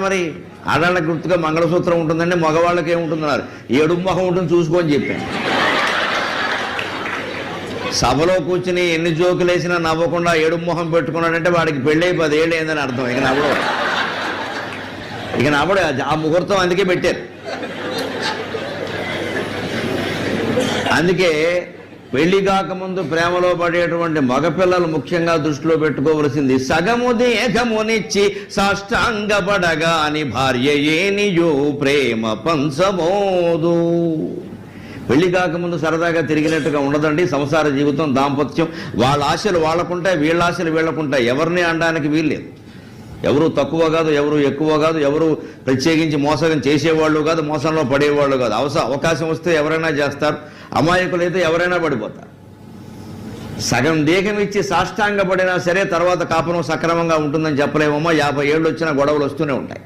మరి ఆడవాళ్ళకి గుర్తుగా మంగళసూత్రం ఉంటుందండి మగవాళ్ళకి ఏముంటుందన్నారు ఏడు మొహం ఉంటుంది చూసుకొని చెప్పాను. సభలో కూర్చుని ఎన్ని జోకులు వేసినా నవ్వకుండా ఏడు మొహం పెట్టుకున్నాడంటే వాడికి పెళ్ళి పదేళ్ళు ఏందని అర్థం. ఇక నవ్వడు. ఇక నవ్వడు. ఆ ముహూర్తం అందుకే పెట్టారు. అందుకే పెళ్ళి కాకముందు ప్రేమలో పడేటువంటి మగపిల్లలు ముఖ్యంగా దృష్టిలో పెట్టుకోవలసింది సగము దేహమునిచ్చి సాష్టాంగపడగా అని భార్య ఏనియో ప్రేమ పంచమోదు. పెళ్ళి కాకముందు సరదాగా తిరిగినట్టుగా ఉండదండి. సంసార జీవితం దాంపత్యం. వాళ్ళ ఆశలు వాళ్ళకుంటాయి వీళ్ళ ఆశలు వీళ్ళకుంటాయి. ఎవరిని అనడానికి వీల్లేదు. ఎవరు తక్కువ కాదు ఎవరు ఎక్కువ కాదు ఎవరు ప్రత్యేకించి మోసం చేసేవాళ్ళు కాదు మోసంలో పడేవాళ్ళు కాదు. అవస అవకాశం వస్తే ఎవరైనా చేస్తారు. అమాయకులైతే ఎవరైనా పడిపోతారు. సగం దేహం ఇచ్చి సాష్టాంగ పడినా సరే తర్వాత కాపురం సక్రమంగా ఉంటుందని చెప్పలేమమ్మా. యాభై ఏళ్ళు వచ్చినా గొడవలు వస్తూనే ఉంటాయి.